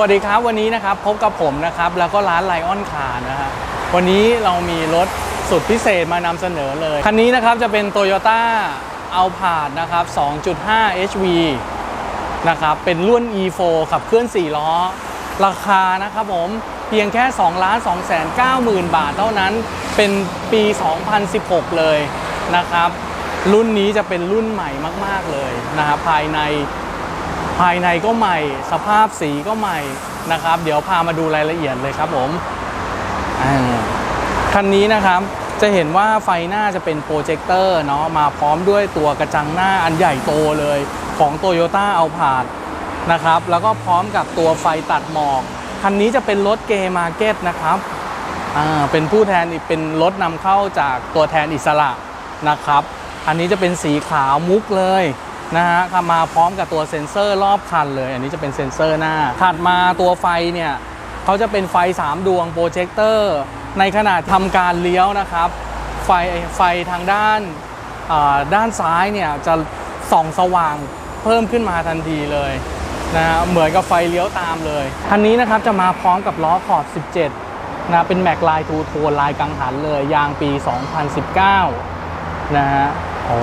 วัสดีครับวันนี้นะครับพบกับผมนะครับแล้วก็ร้านไลออนคาร์นะฮะวันนี้เรามีรถสุดพิเศษมานำเสนอเลย คันนี้นะครับจะเป็น Toyota a l p a r d นะครับ 2.5 HV นะครับเป็นรุ่น E4 ขับเคลื่อน 4 ล้อ ราคานะครับผมเพียงแค่ 2 2 9 0 0 0 0 บาทเท่านั้นเป็นปี 2016 เลยนะครับ รุ่นนี้จะเป็นรุ่นใหม่มาก ๆ เลยนะครับภายใน ภายในก็ใหม่ สภาพสีก็ใหม่นะครับ เดี๋ยวพามาดูรายละเอียดเลยครับผมอ่าคันนี้นะครับจะเห็นว่าไฟหน้าจะเป็นโปรเจคเตอร์เนาะมาพร้อมด้วยตัวกระจังหน้าอันใหญ่โตเลยของ Toyota a l p a r d นะครับ แล้วก็พร้อมกับตัวไฟตัดหมอก คันนี้จะเป็นรถเกมาร์เก็ตนะครับอ่าเป็นผู้แทนอีกเป็นรถนำเข้าจากตัวแทนอิสระนะครับ อันนี้จะเป็นสีขาวมุกเลย นะฮะมาพร้อมกับตัวเซ็นเซอร์รอบคันเลย อันนี้จะเป็นเซ็นเซอร์หน้า ถัดมาตัวไฟเนี่ยเขาจะเป็นไฟ 3 ดวงโปรเจคเตอร์ ในขณะทำการเลี้ยวนะครับ ไฟไฟทางด้านด้านซ้ายเนี่ยจะส่องสว่างเพิ่มขึ้นมาทันทีเลยนะฮะเหมือนกับไฟเลี้ยวตามเลยคันนี้นะครับจะมาพร้อมกับล้อขอบ 17นะเป็นแม็กลายทูโทนลายกังหันเลย ยางปี 2019 นะฮะโอ้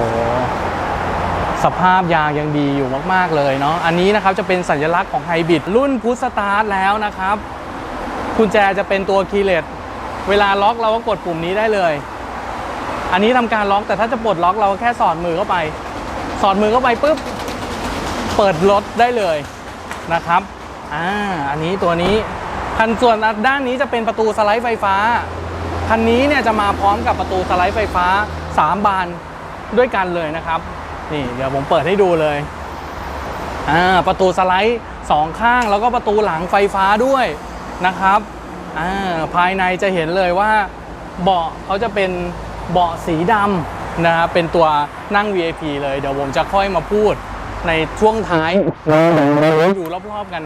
สภาพยางยังดีอยู่มาก ๆ เลยเนาะอันนี้นะครับจะเป็นสัญลักษณ์ของไฮบริดรุ่นพุทสตาร์ทแล้วนะครับกุญแจจะเป็นตัวคีย์เลสเวลาล็อกเราก็กดปุ่มนี้ได้เลย อันนี้ทำการล็อกแต่ถ้าจะปลดล็อกเราก็แค่สอดมือเข้าไป สอดมือเข้าไปปุ๊บเปิดรถได้เลยนะครับอ่าอันนี้ตัวนี้คันส่วนด้านนี้จะเป็นประตูสไลด์ไฟฟ้าคันนี้เนี่ยจะมาพร้อมกับประตูสไลด์ไฟฟ้า 3 บานด้วยกันเลยนะครับ นี่เดี๋ยวผมเปิดให้ดูเลยอ่าประตูสไลด์สองข้างแล้วก็ประตูหลังไฟฟ้าด้วยนะครับอ่าภายในจะเห็นเลยว่าเบาะเขาจะเป็นเบาะสีดำนะครับเป็นตัวนั่ง VIP เลยเดี๋ยวผมจะค่อยมาพูดในช่วงท้ายเราดูรอบๆกัน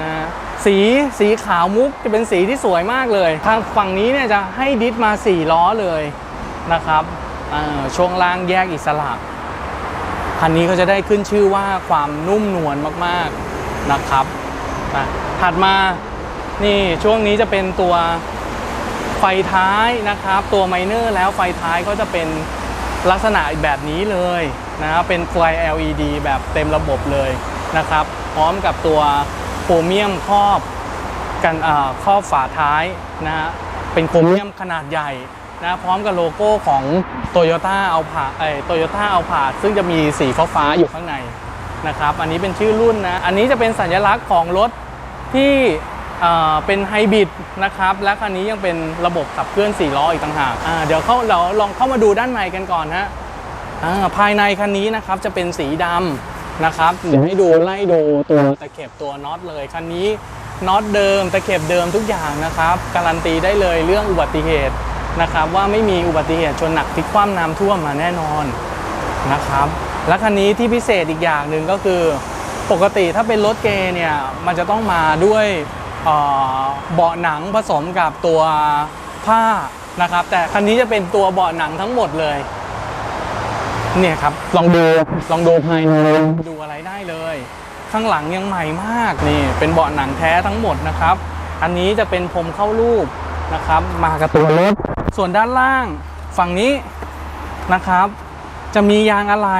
นะสีสีขาวมุกจะเป็นสีที่สวยมากเลย ทางฝั่งนี้เนี่ยจะให้ดิสมา 4 ล้อเลยนะครับช่วงล่างแยกอิสระ คันนี้ก็จะได้ขึ้นชื่อว่าความนุ่มนวลมากๆนะครับนะถัดมานี่ช่วงนี้จะเป็นตัวไฟท้ายนะครับ ตัวไมเนอร์แล้วไฟท้ายก็จะเป็นลักษณะแบบนี้เลยนะครับเป็นไฟ LED แบบเต็มระบบเลยนะครับ พร้อมกับตัวโครเมียมครอบกันครอบฝาท้ายนะฮะเป็นโครเมียมขนาดใหญ่ นะพร้อมกับโลโก้ของ Toyota a l p a เอ่อ Toyota a l p a ซึ่งจะมีสีฟ้าๆอยู่ข้างในนะครับอันนี้เป็นชื่อรุ่นนะ อันนี้จะเป็นสัญลักษณ์ของรถที่เอ่อเป็นไฮบริดนะครับ และคันนี้ยังเป็นระบบขับเคลื่อน 4 ล้ออีกต่างหากอ่าเดี๋ยวเข้าเราลองเข้ามาดูด้านในกันก่อนฮะอ่าภายในคันนี้นะครับจะเป็นสีดำนะครับ เดี๋ยวให้ดูไล่ดูตัวตะเข็บตัวน็อตเลยคันนี้น็อตเดิมตะเข็บเดิมทุกอย่างนะครับ การันตีได้เลยเรื่องอุบัติเหตุ นะครับว่าไม่มีอุบัติเหตุชนหนักพลิกคว่ำน้ำท่วมมาแน่นอนนะครับและคันนี้ที่พิเศษอีกอย่างหนึ่งก็คือปกติถ้าเป็นรถเกย์เนี่ยมันจะต้องมาด้วยเอ่อเบาะหนังผสมกับตัวผ้านะครับแต่คันนี้จะเป็นตัวเบาะหนังทั้งหมดเลยเนี่ยครับลองดูลองดูภายในดูอะไรได้เลย ข้างหลังยังใหม่มากนี่เป็นเบาะหนังแท้ทั้งหมดนะครับ อันนี้จะเป็นพรมเข้ารูปนะครับ มากับตัวรถ ส่วนด้านล่างฝั่งนี้นะครับ จะมียางอะไหล่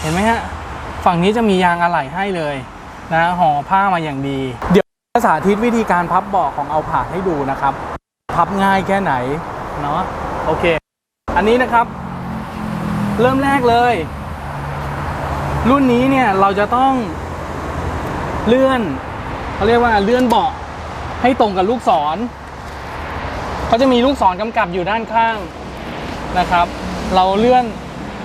เห็นไหมฮะฝั่งนี้จะมียางอะไหล่ให้เลยนะห่อผ้ามาอย่างดี เดี๋ยวจะสาธิตวิธีการพับเบาะของเอาผ่าให้ดูนะครับ พับง่ายแค่ไหนเนาะโอเค อันนี้นะครับ เริ่มแรกเลย รุ่นนี้เนี่ยเราจะต้องเลื่อนเขาเรียกว่าเลื่อนเบาะให้ตรงกับลูกศร เขาจะมีลูกศรกำกับอยู่ด้านข้างนะครับ เราเลื่อน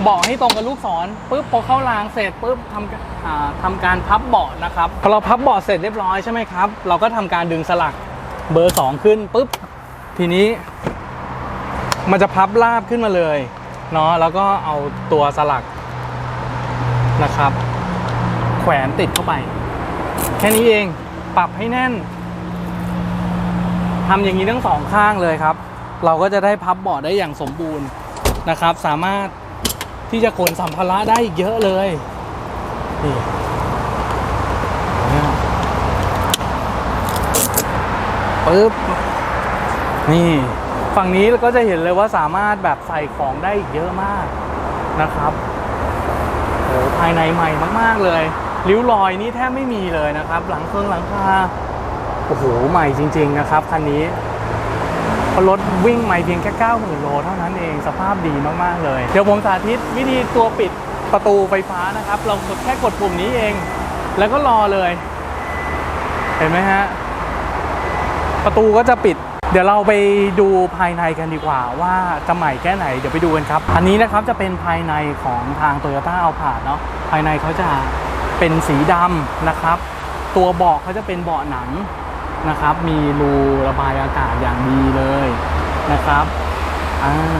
เบาะให้ตรงกับลูกศรปุ๊บพอเข้ารางเสร็จปุ๊บทำอ่าทำการพับเบาะนะครับพอเราพับเบาะเสร็จเรียบร้อยใช่ไหมครับ เราก็ทำการดึงสลักเบอร์สองขึ้นปุ๊บทีนี้ มันจะพับราบขึ้นมาเลยเนาะแล้วก็เอาตัวสลักนะครับ แขวนติดเข้าไป แค่นี้เองปรับให้แน่น ทำอย่างนี้ทั้งสองข้างเลยครับ เราก็จะได้พับเบาะได้อย่างสมบูรณ์นะครับ สามารถที่จะขนสัมภาระได้อีกเยอะเลยนี่ปึ๊บนี่ฝั่งนี้เราก็จะเห็นเลยว่าสามารถแบบใส่ของได้อีกเยอะมากนะครับโอ้ภายในใหม่มาก ๆ เลยริ้วรอยนี่แทบไม่มีเลยนะครับ หลังเครื่องหลังคา โอ้โหใหม่จริง ๆนะครับคันนี้เพราะรถวิ่งใหม่เพียงแค่ 90,000 โลเท่านั้นเองสภาพดีมากๆเลย เดี๋ยวผมสาธิตวิธีตัวปิดประตูไฟฟ้านะครับ เรากดแค่กดปุ่มนี้เอง แล้วก็รอเลย เห็นไหมฮะ ประตูก็จะปิด เดี๋ยวเราไปดูภายในกันดีกว่า ว่าจะใหม่แค่ไหนเดี๋ยวไปดูกันครับ อันนี้นะครับจะเป็นภายในของทาง Toyota a l p a r เนาะภายในเขาจะเป็นสีดำนะครับ ตัวเบาะเขาจะเป็นเบาะหนัง นะครับ มีรูระบายอากาศอย่างดีเลยนะครับ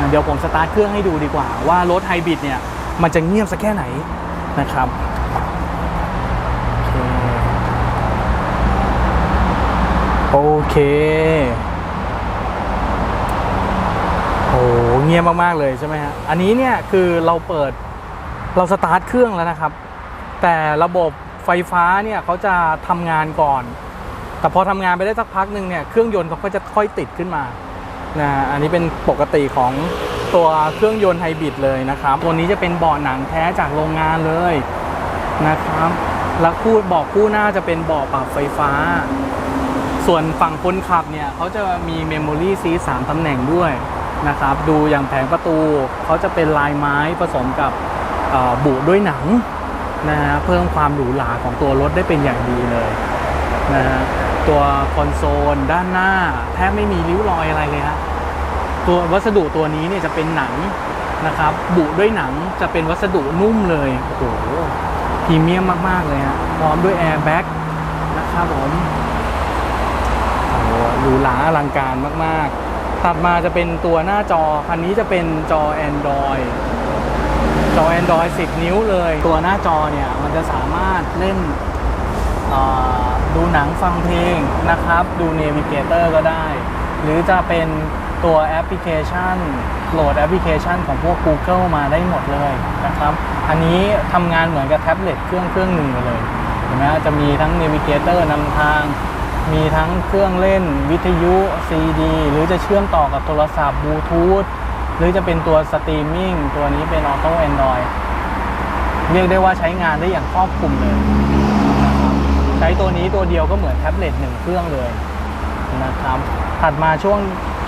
เดี๋ยวผมสตาร์ทเครื่องให้ดูดีกว่า ว่ารถไฮบริดเนี่ยมันจะเงียบสักแค่ไหนนะครับโอเคโอ้เงียบมากๆเลยใช่ไหมฮะอันนี้เนี่ยคือเราเปิดเราสตาร์ทเครื่องแล้วนะครับ แต่ระบบไฟฟ้าเนี่ยเขาจะทำงานก่อน แต่พอทำงานไปได้สักพักหนึ่งเนี่ยเครื่องยนต์เขาก็จะค่อยติดขึ้นมานะอันนี้เป็นปกติของตัวเครื่องยนต์ไฮบริดเลยนะครับตัวนี้จะเป็นเบาะหนังแท้จากโรงงานเลยนะครับแล้วคู่เบาะคู่หน้าจะเป็นเบาะปรับไฟฟ้า ส่วนฝั่งคนขับเนี่ยเขาจะมีเมมโมรี่ซีสามตำแหน่งด้วยนะครับดูอย่างแผงประตูเขาจะเป็นลายไม้ผสมกับบุด้วยหนังนะฮะเพิ่มความหรูหราของตัวรถได้เป็นอย่างดีเลยนะฮะ ตัวคอนโซลด้านหน้า แทบไม่มีริ้วรอยอะไรเลยฮะตัววัสดุตัวนี้เนี่ยจะเป็นหนังนะครับ บุด้วยหนังจะเป็นวัสดุนุ่มเลยโอ้โหพรีเมียมมาก ๆ เลยฮะพร้อมด้วยแอร์แบ็กนะครับผมโอ้โหหรูหราอลังการมากๆตัดมาจะเป็นตัวหน้าจอ คันนี้จะเป็นจอ Android จอ Android 10 นิ้วเลย ตัวหน้าจอเนี่ย มันจะสามารถเล่นอ่อ ดูหนังฟังเพลงนะครับ ดู Navigator ก็ได้ หรือจะเป็นตัวแอปพลิเคชันโหลดแอปพลิเคชันของพวก Google มาได้หมดเลยนะครับ อันนี้ทำงานเหมือนกับแท็บเล็ตเครื่องเครื่องหนึ่งเลยเห็นไหมจะมีทั้ง Navigator นำทาง มีทั้งเครื่องเล่นวิทยุ CD หรือจะเชื่อมต่อกับโทรศัพท์บลูทูธหรือจะเป็นตัวสตรีมมิ่งตัวนี้เป็นออโต้แอนดรอยเรียกได้ว่าใช้งานได้อย่างครอบคลุมเลย ใช้ตัวนี้ตัวเดียวก็เหมือนแท็บเล็ตหนึ่งเครื่องเลยนะครับถัดมาช่วง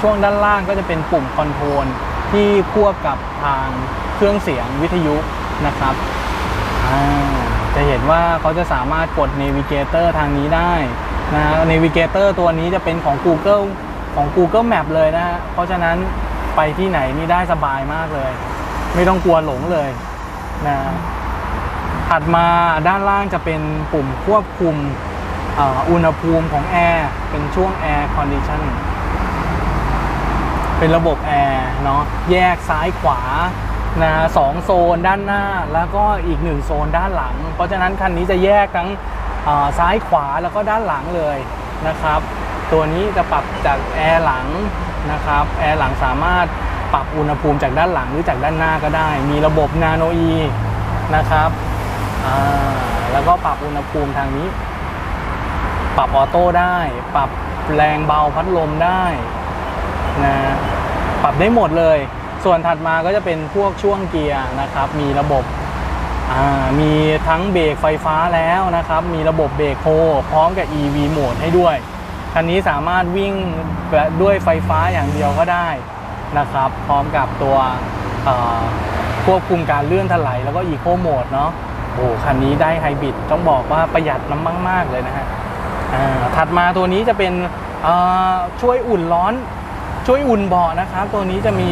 ช่วงด้านล่างก็จะเป็นปุ่มคอนโทรลที่ควบกับทางเครื่องเสียงวิทยุนะครับจะเห็นว่าเขาจะสามารถกด Navigator ทางนี้ได้นะฮะ Navigator ตัวนี้จะเป็นของ Google ของ Google Map เลยนะฮะเพราะฉะนั้นไปที่ไหนนี่ได้สบายมากเลย ไม่ต้องกลัวหลงเลยนะ ถัดมาด้านล่างจะเป็นปุ่มควบคุมอ,อุณหภูมิของแอร์เป็นช่วง Air Condition เป็นระบบแอร์เนาะแยกซ้ายขวานะสองโซนด้านหน้าแล้วก็อีกหนึ่งโซนด้านหลัง เพราะฉะนั้นคันนี้จะแยกทั้งซ้ายขวาแล้วก็ด้านหลังเลยนะครับ ตัวนี้จะปรับจากแอร์หลังนะครับแอร์หลังสามารถปรับอุณหภูมิจากด้านหลังหรือจากด้านหน้าก็ได้ มีระบบนาโนอีนะครับ อ่าแล้วก็ปรับอุณหภูมิทางนี้ ปรับออโต้ได้ ปรับแรงเบาพัดลมได้นะปรับได้หมดเลย ส่วนถัดมาก็จะเป็นพวกช่วงเกียร์นะครับ มีระบบมีทั้งเบรกไฟฟ้าแล้วนะครับ มีระบบเบรกโฮพร้อมกับ EV โหมดให้ด้วย คันนี้สามารถวิ่งด้วยไฟฟ้าอย่างเดียวก็ได้นะครับ พร้อมกับตัวควบคุมการเลื่อนถลายแล้วก็ Eco Mode เนาะ โอ้คันนี้ได้ไฮบริดต้องบอกว่าประหยัดน้ำมันมากเลยนะฮะถัดมาตัวนี้จะเป็นช่วยอุ่นร้อน ช่วยอุ่นเบาะนะครับ ตัวนี้จะมี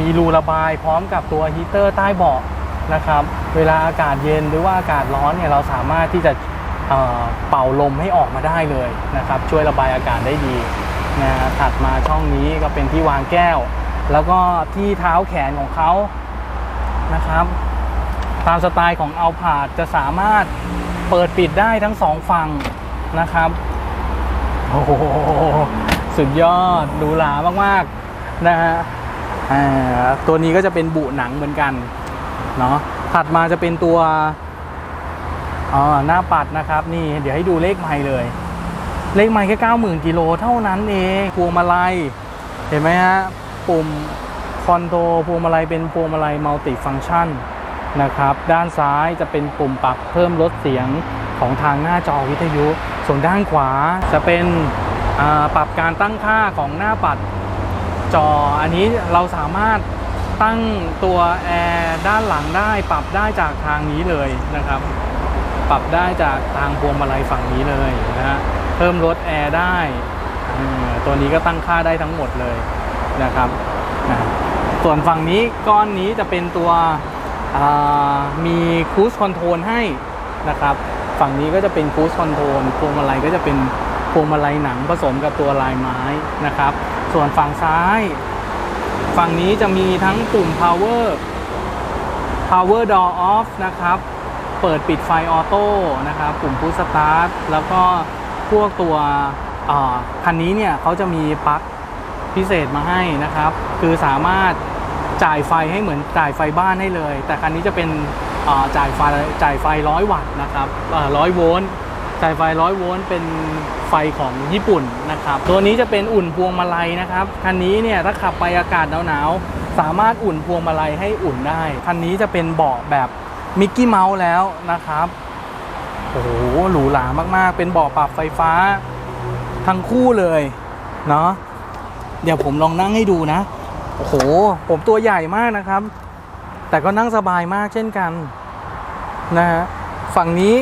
มีรูระบายพร้อมกับตัวฮีเตอร์ใต้เบาะนะครับ เวลาอากาศเย็นหรือว่าอากาศร้อนเนี่ยเราสามารถที่จะเอ่อเป่าลมให้ออกมาได้เลยนะครับ ช่วยระบายอากาศได้ดีนะถัดมาช่องนี้ก็เป็นที่วางแก้ว แล้วก็ที่เท้าแขนของเขานะครับ ตามสไตล์ของเอาผาดจะสามารถเปิดปิดได้ทั้งสองฝั่งนะครับโอ้โหสุดยอดหรูหรามากๆนะฮะตัวนี้ก็จะเป็นบุหนังเหมือนกันเนาะถัดมาจะเป็นตัวอ๋อหน้าปัดนะครับ นี่เดี๋ยวให้ดูเลขไมล์เลย เลขไมล์แค่90,000กิโลเท่านั้นเองพวงมาลัยเห็นไหมฮะปุ่มคอนโทรพวงมาลัยเป็นพวงมาลัยมัลติฟัง c t ชัน นะครับ ด้านซ้ายจะเป็นปุ่มปรับเพิ่มลดเสียงของทางหน้าจอวิทยุ ส่วนด้านขวาจะเป็นปรับการตั้งค่าของหน้าปัดจอ อันนี้เราสามารถตั้งตัวแอร์ด้านหลังได้ปรับได้จากทางนี้เลยนะครับ ปรับได้จากทางพวงมาลัยฝั่งนี้เลยนะฮะเพิ่มลดแอร์ได้ตัวนี้ก็ตั้งค่าได้ทั้งหมดเลยนะครับนะส่วนฝั่งนี้ก้อนนี้จะเป็นตัว มีครู i คอนโทรลให้นะครับ ฝั่งนี้ก็จะเป็นครู i คอนโทรลพวงมาลัยก็จะเป็นพวงมาลัยหนังผสมกับตัวลายไม้นะครับ ส่วนฝั่งซ้าย ฝั่งนี้จะมีทั้งปุ่ม power power door off นะครับ เปิดปิดไฟออโต้นะครับ ปุ่มพุชสตาร์ทแล้วก็พวกตัวคันนี้เนี่ยเขาจะมีปลั๊กพิเศษมาให้นะครับ คือสามารถ จ่ายไฟให้เหมือนจ่ายไฟบ้านให้เลย แต่คันนี้จะเป็นจ่ายไฟจ่ายไฟร้อยวัตต์นะครับร้อยโวลต์จ่ายไฟร้อยโวลต์เป็นไฟของญี่ปุ่นนะครับตัวนี้จะเป็นอุ่นพวงมาลัยนะครับคันนี้เนี่ยถ้าขับไปอากาศหนาวๆสามารถอุ่นพวงมาลัยให้อุ่นได้คันนี้จะเป็นเบาะแบบมิกกี้เมาส์แล้วนะครับโอ้โหหรูหรามากๆ เป็นเบาะปรับไฟฟ้าทั้งคู่เลยเนาะเดี๋ยวผมลองนั่งให้ดูนะ โอ้โห ผมตัวใหญ่มากนะครับ แต่ก็นั่งสบายมากเช่นกันนะฮะฝั่งนี้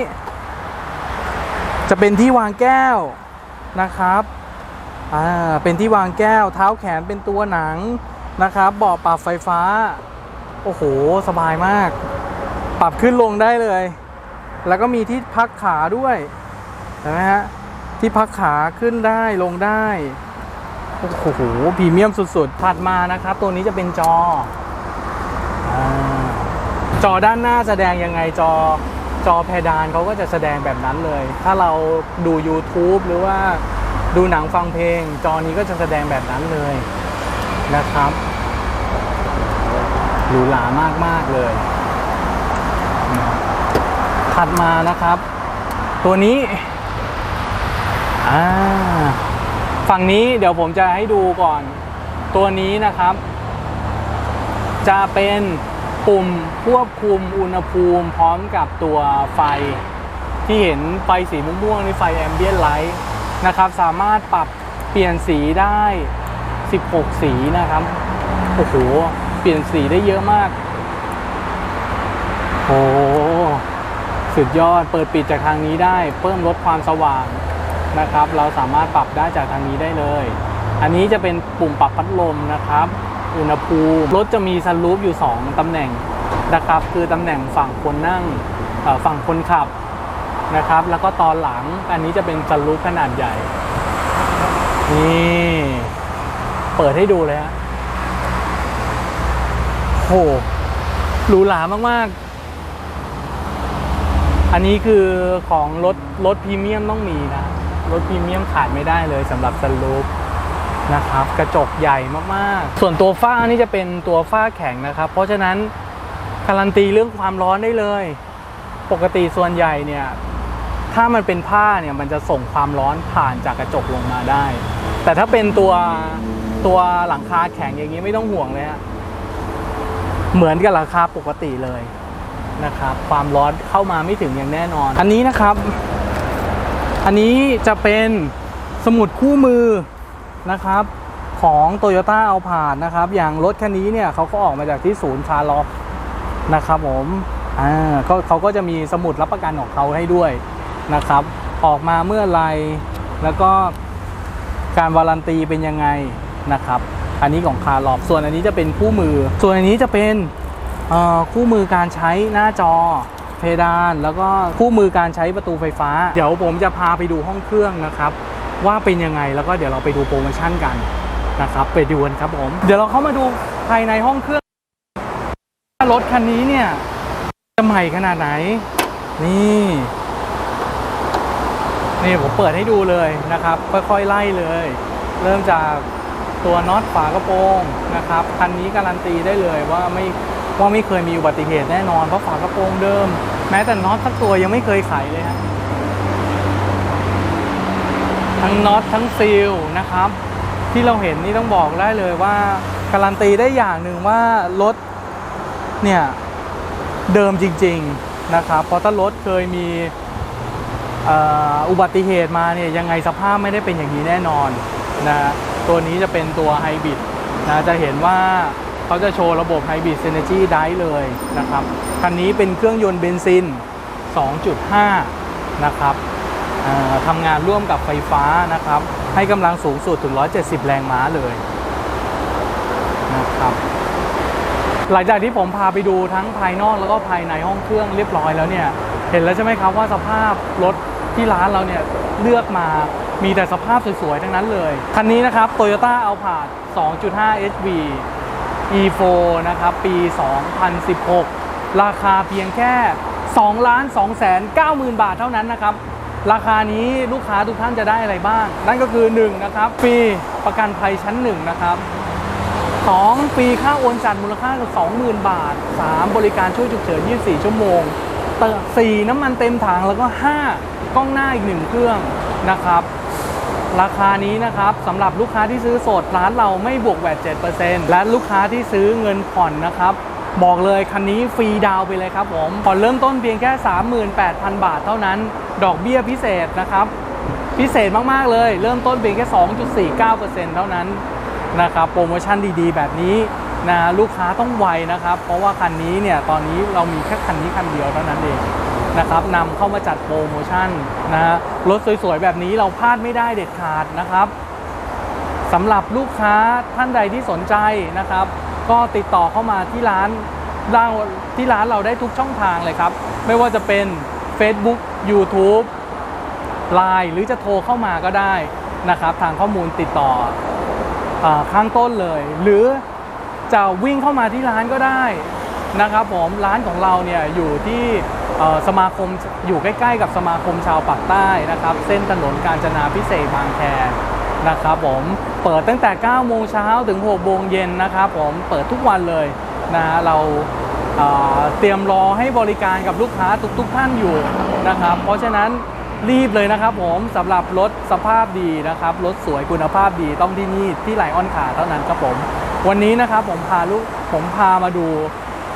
จะเป็นที่วางแก้วนะครับอ่าเป็นที่วางแก้ว เท้าแขนเป็นตัวหนังนะครับเบาะปรับไฟฟ้า โอ้โห สบายมาก ปรับขึ้นลงได้เลย แล้วก็มีที่พักขาด้วยเห็นไหมฮะที่พักขาขึ้นได้ลงได้ โอ้โหพรีเมียมสุดๆถัดมานะครับ ตัวนี้จะเป็นจออจอด้านหน้าแสดงยังไงจอจอเพดานเขาก็จะแสดงแบบนั้นเลย ถ้าเราดู YouTube หรือว่าดูหนังฟังเพลง จอนี้ก็จะแสดงแบบนั้นเลยนะครับหรูหรามากๆเลย ถัดมานะครับ ตัวนี้อ่า ฝั่งนี้เดี๋ยวผมจะให้ดูก่อน ตัวนี้นะครับ จะเป็นปุ่มควบคุมอุณหภูมิพร้อมกับตัวไฟ ที่เห็นไฟสีม่วงๆนี่ไฟแอมเบียนไลท์นะครับ สามารถปรับเปลี่ยนสีได้ 16 สีนะครับ โอ้โห เปลี่ยนสีได้เยอะมาก โอ้สุดยอดเปิดปิดจากทางนี้ได้ เพิ่มลดความสว่าง นะครับ เราสามารถปรับได้จากทางนี้ได้เลย อันนี้จะเป็นปุ่มปรับพัดลมนะครับ อุณหภูมิรถจะมีซันรูฟอยู่ 2 ตำแหน่งนะครับ คือตำแหน่งฝั่งคนนั่งฝั่งคนขับนะครับ แล้วก็ตอนหลังอันนี้จะเป็นซันรูฟขนาดใหญ่ นี่เปิดให้ดูเลยฮะโหหรูหรามาก ๆอันนี้คือของรถรถพรีเมียมต้องมีนะ รถพรีเมียมขาดไม่ได้เลยสำหรับซันรูฟนะครับกระจกใหญ่มากๆ ส่วนตัวฝ้านี่จะเป็นตัวฝ้าแข็งนะครับ เพราะฉะนั้นการันตีเรื่องความร้อนได้เลย ปกติส่วนใหญ่เนี่ยถ้ามันเป็นผ้าเนี่ยมันจะส่งความร้อนผ่านจากกระจกลงมาได้ แต่ถ้าเป็นตัวตัวหลังคาแข็งอย่างนี้ไม่ต้องห่วงเลยฮะเหมือนกับราคาปกติเลยนะครับ ความร้อนเข้ามาไม่ถึงอย่างแน่นอน อันนี้นะครับ อันนี้จะเป็นสมุดคู่มือนะครับของ Toyota a l p a r d นะครับ อย่างรถคันนี้เนี่ยเขาก็ออกมาจากที่ศูนย์คาร์ล็อกนะครับผมอ่าก็เขาก็จะมีสมุดรับประกันของเขาให้ด้วยนะครับ ออกมาเมื่อไรแล้วก็การวารันตีเป็นยังไงนะครับ อันนี้ของคาร์ล็อกส่วนอันนี้จะเป็นคู่มือ ส่วนอันนี้จะเป็นคู่มือการใช้หน้าจอ เพดานแล้วก็คู่มือการใช้ประตูไฟฟ้า เดี๋ยวผมจะพาไปดูห้องเครื่องนะครับ ว่าเป็นยังไงแล้วก็เดี๋ยวเราไปดูโปรโมชั่นกันนะครับไปดูกันครับผม เดี๋ยวเราเข้ามาดูภายในห้องเครื่องรถคันนี้เนี่ยจะใหม่ขนาดไหน นี่นี่ผมเปิดให้ดูเลยนะครับ ค่อยๆไล่เลย เริ่มจากตัวน็อตฝากระโปรงนะครับคันนี้การันตีได้เลยว่าไม่ ว่าไม่เคยมีอุบัติเหตุแน่นอนเพราะฝากระโปรงเดิม แม้แต่น็อตสักตัวยังไม่เคยไขเลยฮะทั้งน็อตทั้งซีลนะครับ ที่เราเห็นนี่ต้องบอกได้เลยว่าการันตีได้อย่างหนึ่งว่ารถเนี่ยเดิมจริง ๆนะครับเพราะถ้ารถเคยมีอุบัติเหตุมาเนี่ยยังไงสภาพไม่ได้เป็นอย่างนี้แน่นอนนะตัวนี้จะเป็นตัวไฮบริดนะจะเห็นว่า เขาจะโชว์ระบบไฮบริด Synergy Drive เลยนะครับ คันนี้เป็นเครื่องยนต์เบนซิน 2.5 นะครับทำงานร่วมกับไฟฟ้านะครับ ให้กำลังสูงสุดถึง 170 แรงม้าเลยนะครับหลังจากที่ผมพาไปดูทั้งภายนอกแล้วก็ภายในห้องเครื่องเรียบร้อยแล้วเนี่ยเห็นแล้วใช่ไหมครับว่าสภาพรถที่ร้านเราเนี่ยเลือกมามีแต่สภาพสวยๆทั้งนั้นเลย คันนี้นะครับ Toyota Alphard 2.5 HV E4 นะครับ ปี 2016 ราคาเพียงแค่ 2 ล้าน 2 แสน 9 หมื่นบาทเท่านั้นนะครับ ราคานี้ลูกค้าทุกท่านจะได้อะไรบ้าง นั่นก็คือ 1 นะครับฟรีประกันภัยชั้น 1 นะครับ 2 ปีค่าโอนจัดมูลค่า20,000 บาท 3 บริการช่วยฉุกเฉิน 24 ชั่วโมงเติม4น้ำมันเต็มถังแล้วก็ 5 กล้องหน้าอีก 1 เครื่องนะครับ ราคานี้นะครับสำหรับลูกค้าที่ซื้อสดร้านเราไม่บวกแวด7%และลูกค้าที่ซื้อเงินผ่อนนะครับบอกเลยคันนี้ฟรีดาวไปเลยครับผมผ่อนเริ่มต้นเพียงแค่ 38,000 บาทเท่านั้น ดอกเบี้ยพิเศษนะครับ พิเศษมาก ๆ เลย เริ่มต้นเพียงแค่ 2.49%เท่านั้นนะครับโปรโมชั่นดีๆ แบบนี้นะลูกค้าต้องไวนะครับ เพราะว่าคันนี้เนี่ยตอนนี้เรามีแค่คันนี้คันเดียวเท่านั้นเอง นะครับนำเข้ามาจัดโปรโมชั่นนะฮะรถสวยๆ แบบนี้เราพลาดไม่ได้เด็ดขาดนะครับสำหรับลูกค้าท่านใดที่สนใจนะครับ ก็ติดต่อเข้ามาที่ร้านเราที่ร้านเราได้ทุกช่องทางเลยครับ ไม่ว่าจะเป็น Facebook YouTube Line หรือจะโทรเข้ามาก็ได้นะครับ ทางข้อมูลติดต่ออข้างต้นเลย หรือจะวิ่งเข้ามาที่ร้านก็ได้นะครับผมร้านของเราเนี่ยอยู่ที่ สมาคมอยู่ใกล้ ๆ กับสมาคมชาวปากใต้นะครับ เส้นถนนกาญจนาพิเศษบางแคนะครับผมเปิดตั้งแต่ 9 โมงเช้าถึง 6 โมงเย็นนะครับผมเปิดทุกวันเลยนะฮะเราเตรียมรอให้บริการกับลูกค้าทุกๆท่านอยู่นะครับ เพราะฉะนั้นรีบเลยนะครับผมสำหรับรถสภาพดีนะครับรถสวยคุณภาพดีต้องที่นี่ที่ไหลออนคาเท่านั้นครับผม วันนี้นะครับผมพาลูกผมพามาดู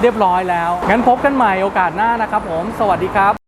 เรียบร้อยแล้ว งั้นพบกันใหม่โอกาสหน้านะครับผม สวัสดีครับ